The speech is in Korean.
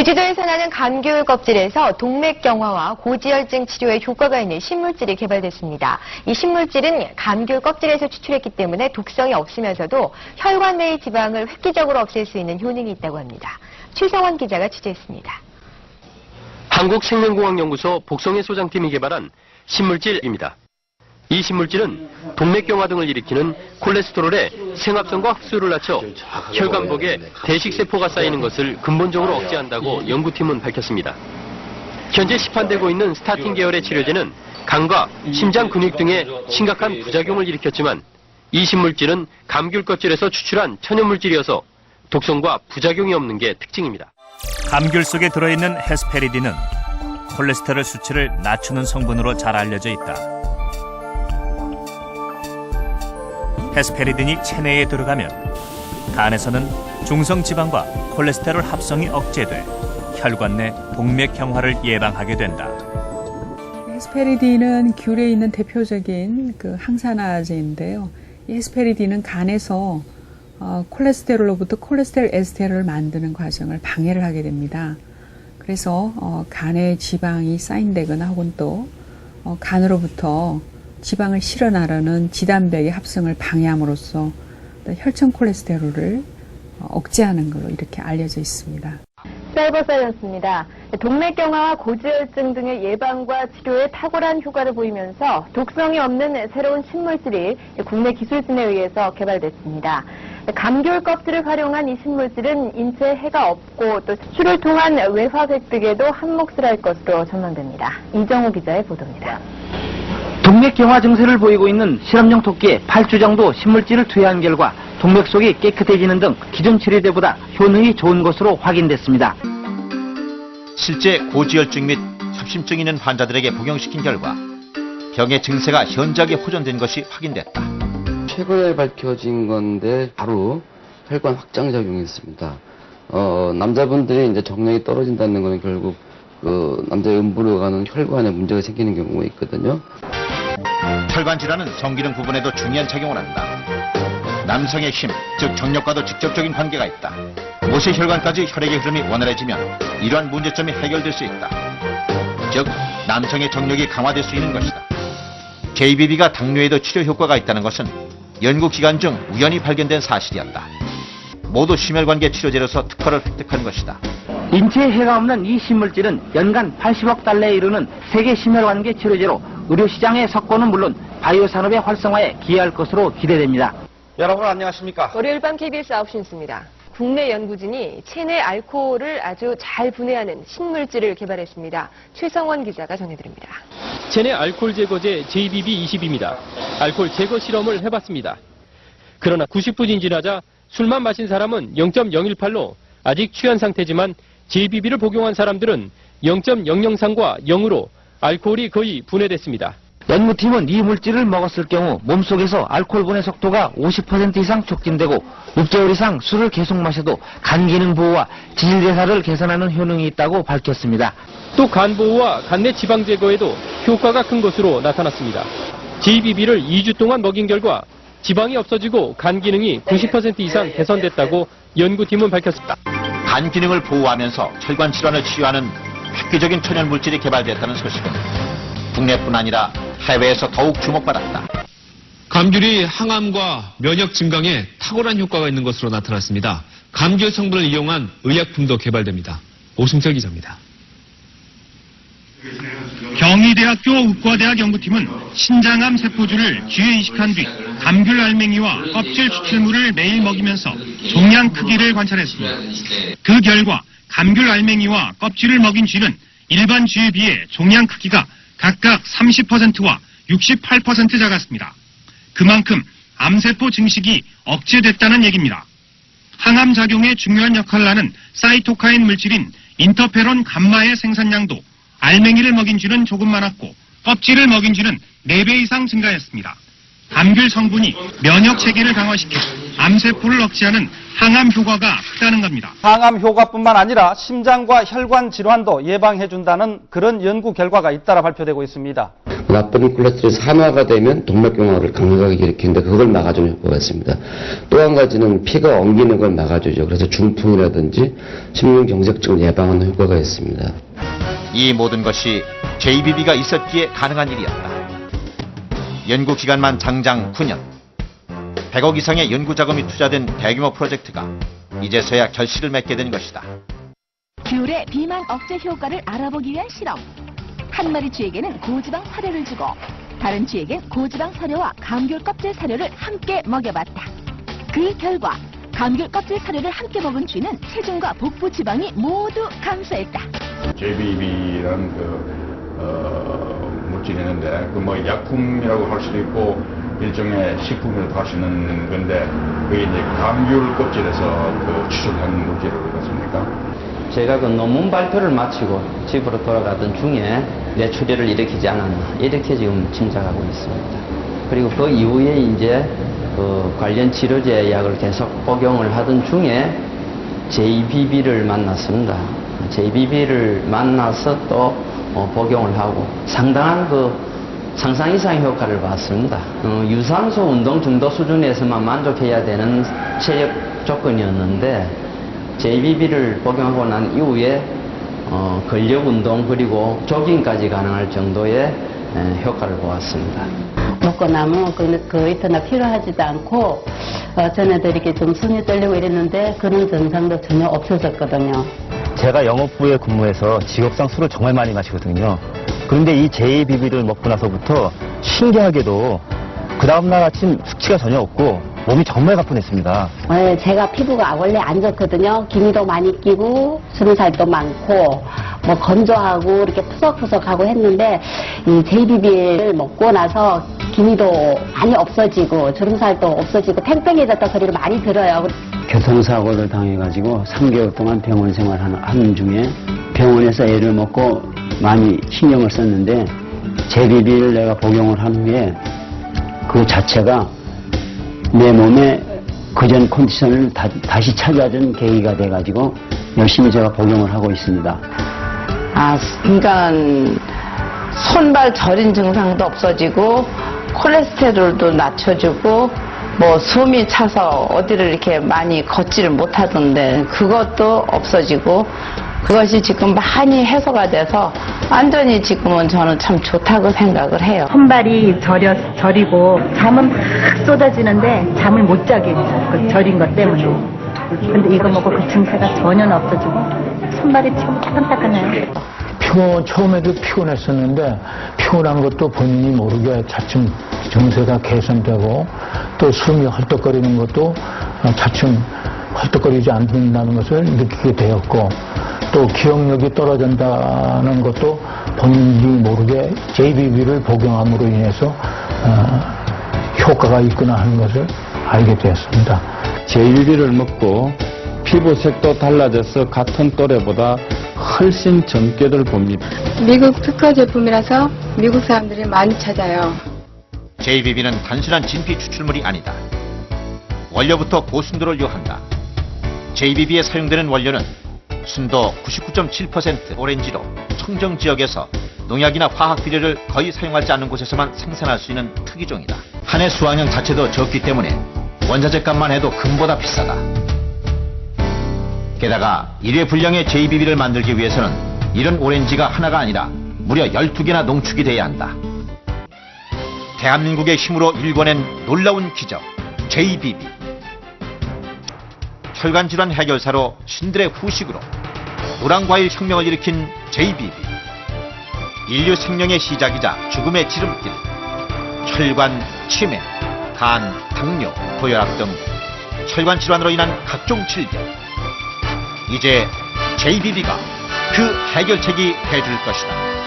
제주도에 서 나는 감귤 껍질에서 동맥 경화와 고지혈증 치료에 효과가 있는 신물질이 개발됐습니다. 이 신물질은 감귤 껍질에서 추출했기 때문에 독성이 없으면서도 혈관 내의 지방을 획기적으로 없앨 수 있는 효능이 있다고 합니다. 최성원 기자가 취재했습니다. 한국생명공학연구소 복성의 소장팀이 개발한 신물질입니다. 이 신물질은 동맥경화 등을 일으키는 콜레스테롤의 생합성과 흡수를 낮춰 혈관복에 대식세포가 쌓이는 것을 근본적으로 억제한다고 연구팀은 밝혔습니다. 현재 시판되고 있는 스타틴 계열의 치료제는 간과 심장 근육 등에 심각한 부작용을 일으켰지만 이 신물질은 감귤 껍질에서 추출한 천연물질이어서 독성과 부작용이 없는 게 특징입니다. 감귤 속에 들어있는 헤스페리딘은 콜레스테롤 수치를 낮추는 성분으로 잘 알려져 있다. 헤스페리딘이 체내에 들어가면 간에서는 중성 지방과 콜레스테롤 합성이 억제돼 혈관 내 동맥경화를 예방하게 된다. 헤스페리딘은 귤에 있는 대표적인 그 항산화제인데요. 이 헤스페리딘은 간에서 어, 콜레스테롤로부터 콜레스테롤 에스테롤을 만드는 과정을 방해를 하게 됩니다. 그래서 어, 간에 지방이 쌓인다거나 혹은 또 어, 간으로부터 지방을 실어나르는 지단백의 합성을 방해함으로써 혈청 콜레스테롤을 어, 억제하는 걸로 이렇게 알려져 있습니다. 사이버 사이언스입니다. 동맥 경화와 고지혈증 등의 예방과 치료에 탁월한 효과를 보이면서 독성이 없는 새로운 신물질이 국내 기술진에 의해서 개발됐습니다. 감귤 껍질을 활용한 이 신물질은 인체에 해가 없고 또 수출을 통한 외화 획득에도 한몫을 할 것으로 전망됩니다. 이정우 기자의 보도입니다. 동맥경화 증세를 보이고 있는 실험용 토끼에 8주 정도 신물질을 투여한 결과 동맥 속이 깨끗해지는 등 기존 치료제보다 효능이 좋은 것으로 확인됐습니다. 실제 고지혈증 및 협심증 있는 환자들에게 복용시킨 결과 병의 증세가 현저하게 호전된 것이 확인됐다. 최근에 밝혀진 건데 바로 혈관 확장 작용이 있습니다. 어, 남자분들이 이제 정량이 떨어진다는 것은 결국 그 남자의 음부로 가는 혈관에 문제가 생기는 경우가 있거든요. 혈관 질환은 성기능 부분에도 중요한 작용을 한다. 남성의 힘, 즉 정력과도 직접적인 관계가 있다. 모세 혈관까지 혈액의 흐름이 원활해지면 이러한 문제점이 해결될 수 있다. 즉, 남성의 정력이 강화될 수 있는 것이다. JBB가 당뇨에도 치료 효과가 있다는 것은 연구 기간 중 우연히 발견된 사실이었다. 모두 심혈관계 치료제로서 특허를 획득한 것이다. 인체에 해가 없는 이 신물질은 연간 80억 달러에 이르는 세계 심혈관계 치료제로 의료시장의 석고는 물론 바이오 산업의 활성화에 기여할 것으로 기대됩니다. 여러분 안녕하십니까? 월요일 밤 KBS 9시 뉴스입니다. 국내 연구진이 체내 알코올을 아주 잘 분해하는 신물질을 개발했습니다. 최성원 기자가 전해드립니다. 체내 알코올 제거제 JBB20입니다. 알코올 제거 실험을 해봤습니다. 그러나 90분 지나자 술만 마신 사람은 0.018로 아직 취한 상태지만 JBB를 복용한 사람들은 0.003과 0으로 알코올이 거의 분해됐습니다. 연구팀은 이 물질을 먹었을 경우 몸속에서 알코올 분해 속도가 50% 이상 촉진되고 6개월 이상 술을 계속 마셔도 간 기능 보호와 지질대사를 개선하는 효능이 있다고 밝혔습니다. 또 간 보호와 간내 지방 제거에도 효과가 큰 것으로 나타났습니다. JBB를 2주 동안 먹인 결과 지방이 없어지고 간 기능이 90% 이상 개선됐다고 연구팀은 밝혔습니다. 간 기능을 보호하면서 혈관 질환을 치유하는 획기적인 천연 물질이 개발됐다는 소식은 국내뿐 아니라 해외에서 더욱 주목받았다. 감귤이 항암과 면역 증강에 탁월한 효과가 있는 것으로 나타났습니다. 감귤 성분을 이용한 의약품도 개발됩니다. 오승철 기자입니다. 경희대학교 의과대학 연구팀은 신장암 세포주를 쥐에 이식한 뒤 감귤 알맹이와 껍질 추출물을 매일 먹이면서 종양 크기를 관찰했습니다. 그 결과 감귤 알맹이와 껍질을 먹인 쥐는 일반 쥐에 비해 종양 크기가 각각 30%와 68% 작았습니다. 그만큼 암세포 증식이 억제됐다는 얘기입니다. 항암 작용에 중요한 역할을 하는 사이토카인 물질인 인터페론 감마의 생산량도 알맹이를 먹인 쥐는 조금 많았고 껍질을 먹인 쥐는 4배 이상 증가했습니다. 감귤 성분이 면역 체계를 강화시켜 암세포를 억제하는 항암 효과가 크다는 겁니다. 항암 효과뿐만 아니라 심장과 혈관 질환도 예방해준다는 그런 연구 결과가 잇따라 발표되고 있습니다. 나쁜 콜레스테롤이 산화가 되면 동맥경화를 강력하게 일으키는데 그걸 막아주는 효과가 있습니다. 또 한 가지는 피가 엉기는 걸 막아주죠. 그래서 중풍이라든지 심근경색증을 예방하는 효과가 있습니다. 이 모든 것이 JBB가 있었기에 가능한 일이었다. 연구 기간만 장장 9년. 100억 이상의 연구 자금이 투자된 대규모 프로젝트가 이제서야 결실을 맺게 된 것이다. 귤의 비만 억제 효과를 알아보기 위한 실험. 한 마리 쥐에게는 고지방 사료를 주고 다른 쥐에겐 고지방 사료와 감귤 껍질 사료를 함께 먹여봤다. 그 결과 감귤 껍질 사료를 함께 먹은 쥐는 체중과 복부 지방이 모두 감소했다. JBB라는 그 어, 물질이 있는데 그 뭐 약품이라고 할 수도 있고 일종의 수 있는 건데 그게 이제 감귤 껍질에서 그 추출한 물질이라고 그렇습니까? 제가 그 논문 발표를 마치고 집으로 돌아가던 중에 뇌출혈을 일으키지 않았나 이렇게 지금 짐작하고 있습니다. 그리고 그 이후에 이제 그 관련 치료제 약을 계속 복용을 하던 중에 JBB를 만났습니다. JBB를 만나서 또 어, 복용을 하고 상당한 그 상상 이상의 효과를 봤습니다. 어, 유산소 운동 정도 수준에서만 만족해야 되는 체력 조건이었는데 JBB를 복용하고 난 이후에 어, 근력 운동 그리고 조깅까지 가능할 정도의 에, 효과를 보았습니다. 먹고 나면 그, 그 이튿날 필요하지도 않고 어, 전에도 이렇게 좀 손이 떨리고 이랬는데 그런 증상도 전혀 없어졌거든요. 제가 영업부에 근무해서 직업상 술을 정말 많이 마시거든요. 그런데 이 JBB를 먹고 나서부터 신기하게도 그 다음날 아침 숙취가 전혀 없고 몸이 정말 가뿐했습니다. 네, 제가 피부가 원래 안 좋거든요. 기미도 많이 끼고 주름살도 많고 뭐 건조하고 이렇게 푸석푸석하고 했는데 이 JBB를 먹고 나서 기미도 많이 없어지고 주름살도 없어지고 팽팽해졌다 소리를 많이 들어요. 교통사고를 당해가지고 3개월 동안 병원 생활하는 하는 중에 병원에서 애를 먹고 많이 신경을 썼는데 제비비를 내가 복용을 한 후에 그 자체가 내 몸에 그전 컨디션을 다, 시 찾아준 계기가 돼가지고 열심히 제가 복용을 하고 있습니다. 아, 그러니까 손발 저린 증상도 없어지고 콜레스테롤도 낮춰주고 뭐 숨이 차서 어디를 이렇게 많이 걷지를 못하던데 그것도 없어지고 그것이 지금 많이 해소가 돼서 완전히 지금은 저는 참 좋다고 생각을 해요. 손발이 저려, 저리고 잠은 막 쏟아지는데 잠을 못 자게 그 저린 것 때문에. 근데 이거 먹고 그 증세가 전혀 없어지고 손발이 참 따끈따끈해요. 피곤, 처음에도 피곤했었는데 피곤한 것도 본인이 모르게 차츰 증세가 개선되고 또 숨이 헐떡거리는 것도 차츰 헐떡거리지 않는다는 것을 느끼게 되었고 또 기억력이 떨어진다는 것도 본인이 모르게 JBB를 복용함으로 인해서 어, 효과가 있구나 하는 것을 알게 되었습니다. JBB를 먹고 피부색도 달라져서 같은 또래보다 훨씬 젊게들 봅니다. 미국 특허 제품이라서 미국 사람들이 많이 찾아요. JBB는 단순한 진피 추출물이 아니다. 원료부터 고순도를 요한다. JBB에 사용되는 원료는 순도 99.7% 오렌지로 청정 지역에서 농약이나 화학 비료를 거의 사용하지 않는 곳에서만 생산할 수 있는 특이종이다. 한 해 수확량 자체도 적기 때문에 원자재 값만 해도 금보다 비싸다. 게다가 1회 분량의 JBB를 만들기 위해서는 이런 오렌지가 하나가 아니라 무려 12개나 농축이 돼야 한다. 대한민국의 힘으로 일궈낸 놀라운 기적 JBB. 혈관 질환 해결사로 신들의 후식으로 노랑과일 혁명을 일으킨 JBB. 인류 생명의 시작이자 죽음의 지름길. 혈관 치매, 간, 당뇨, 고혈압 등 혈관 질환으로 인한 각종 질병. 이제 JBB가 그 해결책이 돼줄 것이다.